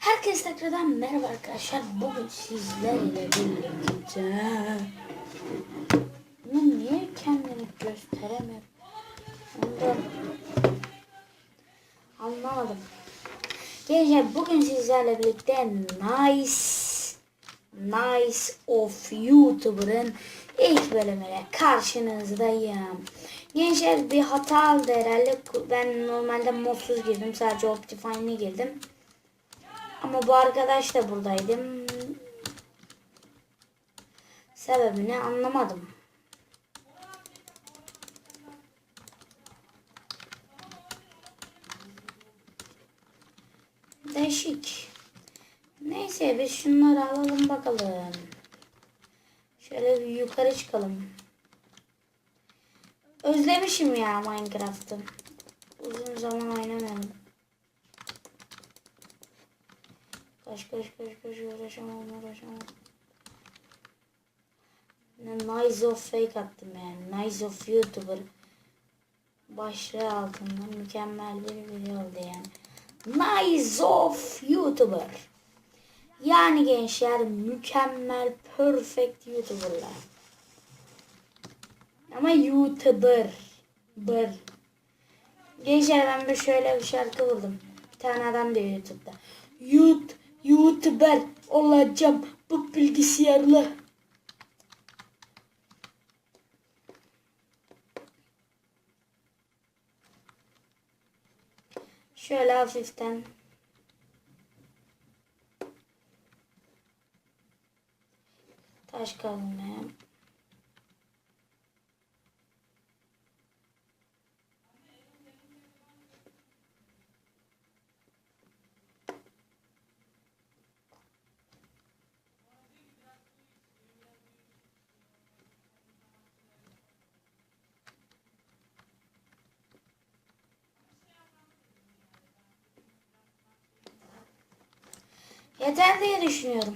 Herkese tekrardan merhaba arkadaşlar. Bugün sizlerle birlikte... Bunu niye kendini gösteremiyor? Ondan anlamadım. Gençler bugün sizlerle birlikte Nice Nice of YouTuber'ın ilk bölümüyle karşınızdayım. Gençler bir hata oldu herhalde. Ben normalde modsuz girdim. Sadece Optifine'e girdim. Ama bu arkadaş da buradaydım. Sebebini anlamadım. Değişik. Neyse biz şunları alalım bakalım. Şöyle bir yukarı çıkalım. Özlemişim ya Minecraft'ı. Uzun zaman oynamıyorum. Kaç kaç kaç kaç uğraşamam uğraşamam. Nice of fake attım yani. Nice of YouTuber. Başlığı altında mükemmel bir video oldu yani. Nice of YouTuber. Yani gençler mükemmel perfect YouTuber'lar. Ama YouTuber. Ber. Gençler ben bir şöyle bir şarkı buldum. Bir tane adam diyor YouTube'da. Yut, YouTuber olacağım bu bilgisayarla. Şöyle hafiften taş kazmaya. Yeter diye düşünüyorum.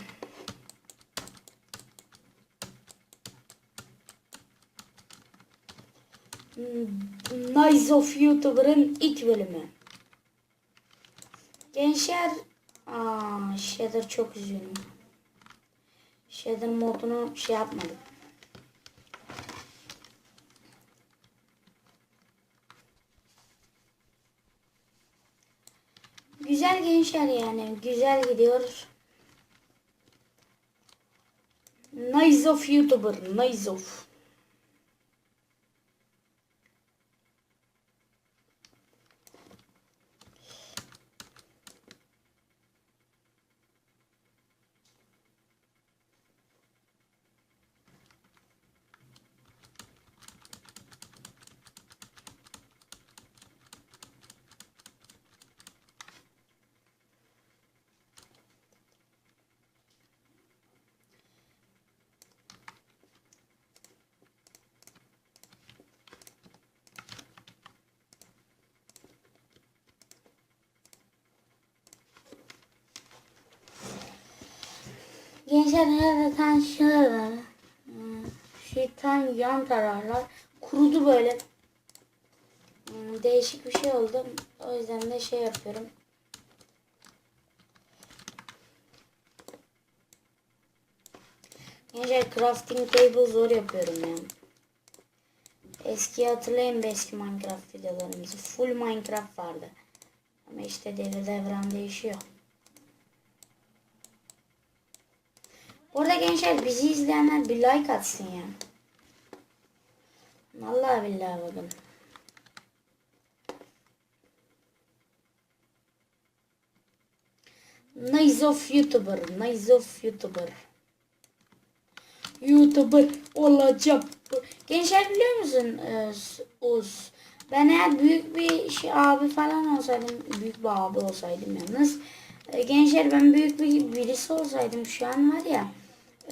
Hmm, Nice of YouTuber'ın ilk bölümü. Gençler, aa Shader çok üzgünüm. Shader modunu şey yapmadım. Güzel gençler yani. Güzel gidiyor. Nice of YouTuber. Nice of. Gençler nerede tan şurada. Hmm, Şeytan yan taraflar kurudu böyle. Hmm, Değişik bir şey oldu. O yüzden de şey yapıyorum. Gençler crafting table zor yapıyorum yani. Eski hatırlayın be eski Minecraft videolarımızı. Full Minecraft vardı. Ama işte devir devran değişiyor. Bu arada gençler bizi izleyenler bir like atsın ya. Vallahi billahi bakın. Nice of YouTuber. Nice of YouTuber. YouTuber olacağım. Gençler biliyor musun ee, Uz? Ben eğer büyük bir şey, abi falan olsaydım, büyük bir abi olsaydım yalnız. e, gençler ben büyük bir birisi olsaydım şu an var ya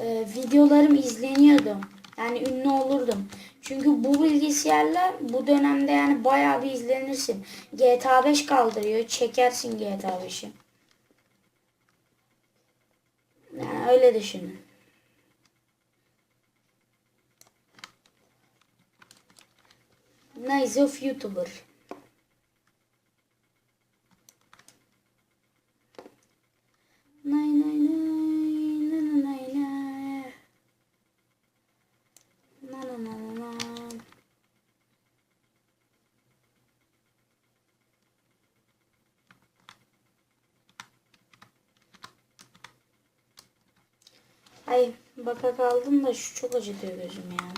e, videolarım izleniyordu. Yani ünlü olurdum. Çünkü bu bilgisayarla bu dönemde yani bayağı bir izlenirsin. GTA 5 kaldırıyor. Çekersin GTA 5'i. Yani öyle düşünün. Nice of YouTuber. Ay baka kaldım da şu çok acıtıyor gözüm ya.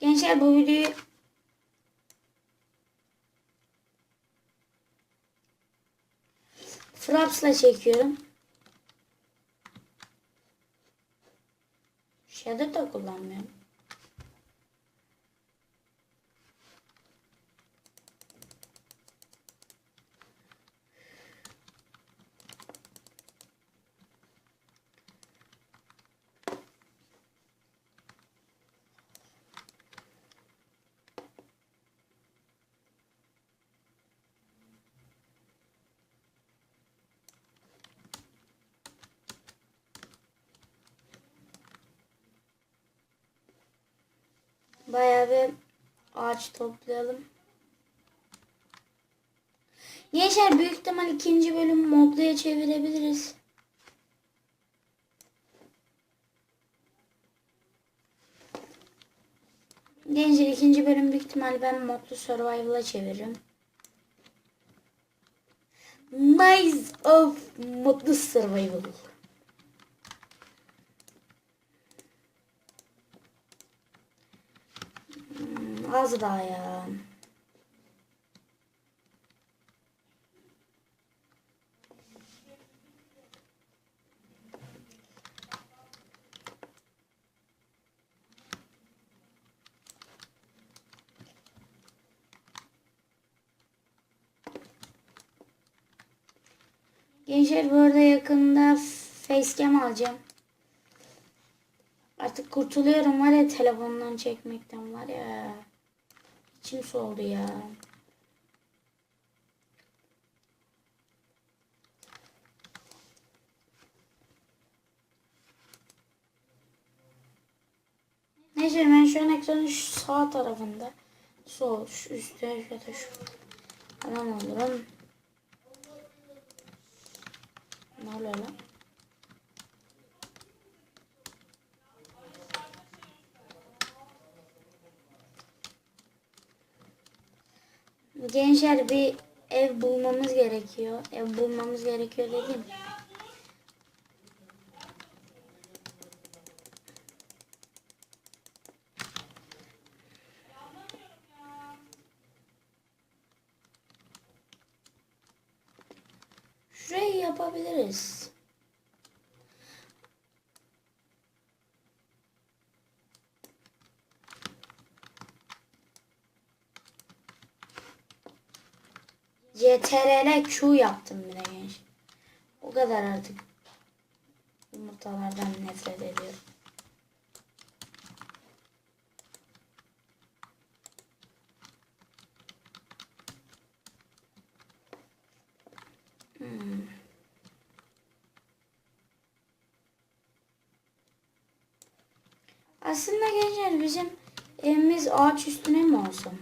Gençler bu videoyu Fraps'la çekiyorum. Bir ağaç toplayalım. Gençler büyük ihtimal ikinci bölüm modluya çevirebiliriz. Gençler ikinci bölüm büyük ihtimal ben modlu survival'a çeviririm. Nice of modlu survival. Hmm, az daha ya. Gençler bu arada yakında facecam alacağım. Artık kurtuluyorum var ya telefondan çekmekten var ya. İçim soğudu ya. Neyse ben şu an ekranın şu sağ tarafında. Sol, şu üstte ya da şu. Falan olurum. Ne oluyor lan? Gençler bir ev bulmamız gerekiyor. Ev bulmamız gerekiyor dedim. CTRL Q yaptım bile genç. O kadar artık. Yumurtalardan nefret ediyorum. Hmm. Aslında gençler bizim evimiz ağaç üstüne mi olsun?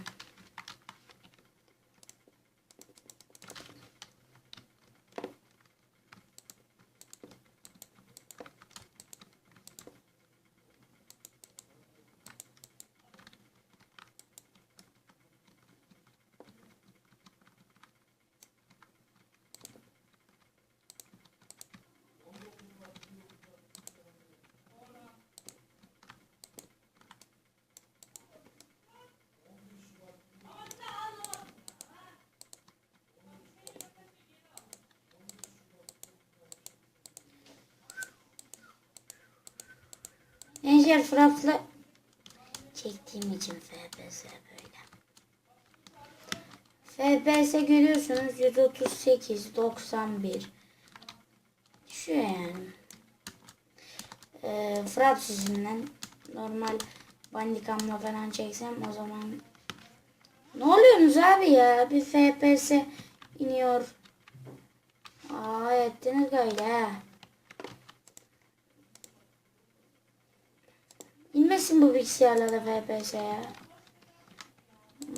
Gençler Fraps'la çektiğim için FPS böyle. FPS görüyorsunuz 138, 91. Şu yani. Ee, Fraps yüzünden normal bandikamla falan çeksem o zaman ne oluyorsunuz abi ya? Bir FPS iniyor. Aa ettiniz böyle ha. İnmesin bu bilgisayarlara FPS ya.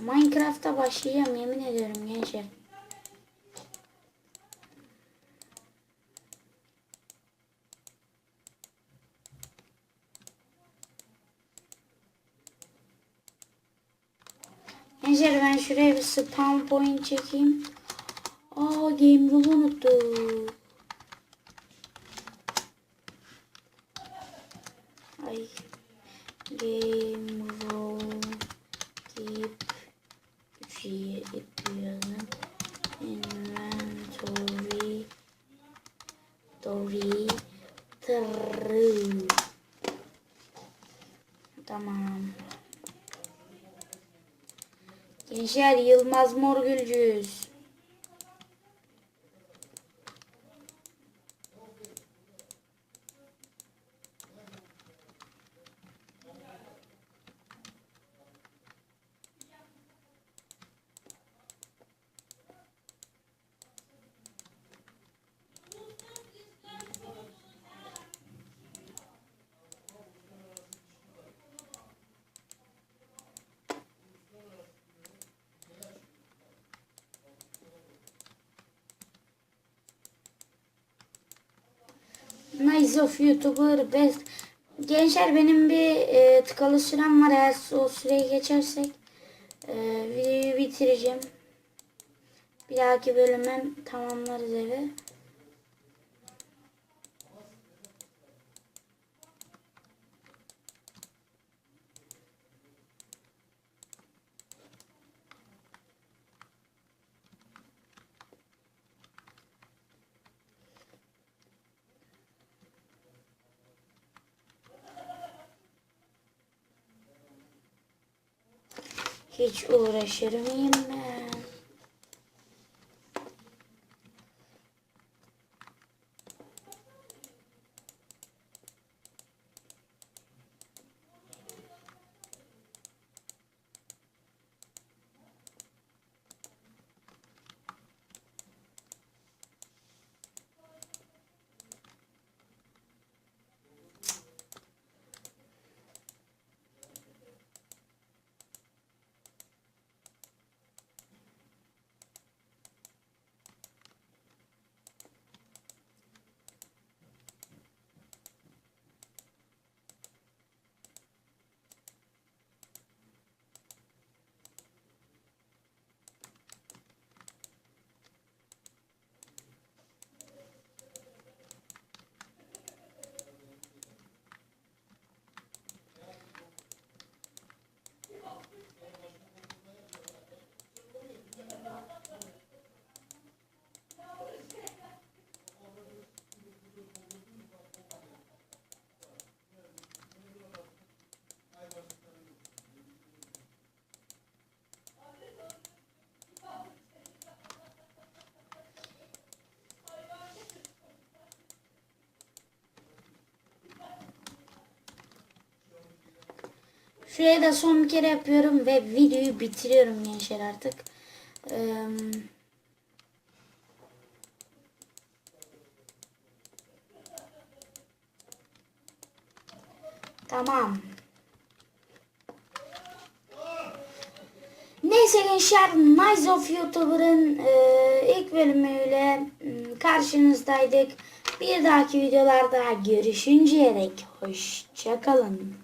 Minecraft'a başlayacağım yemin ediyorum gençler. Gençler ben şuraya bir spawn point çekeyim. Aa game rule'u unuttum. Game rule keep 3'yi ekliyorum. Inventory Dory True. Tamam. Gençler Yılmaz Morgülcüz. Nice of YouTuber best. Gençler benim bir e, tıkalı sürem var. Eğer o süreyi geçersek e, videoyu bitireceğim. Bir dahaki bölüme tamamlarız evi. Hiç uğraşır mıyım ben? Şuraya da son bir kere yapıyorum ve videoyu bitiriyorum gençler artık. Eee, tamam. Neyse gençler Nice of YouTuber'ın eee, ilk bölümüyle mm, karşınızdaydık. Bir dahaki videolarda görüşünceye dek hoşçakalın.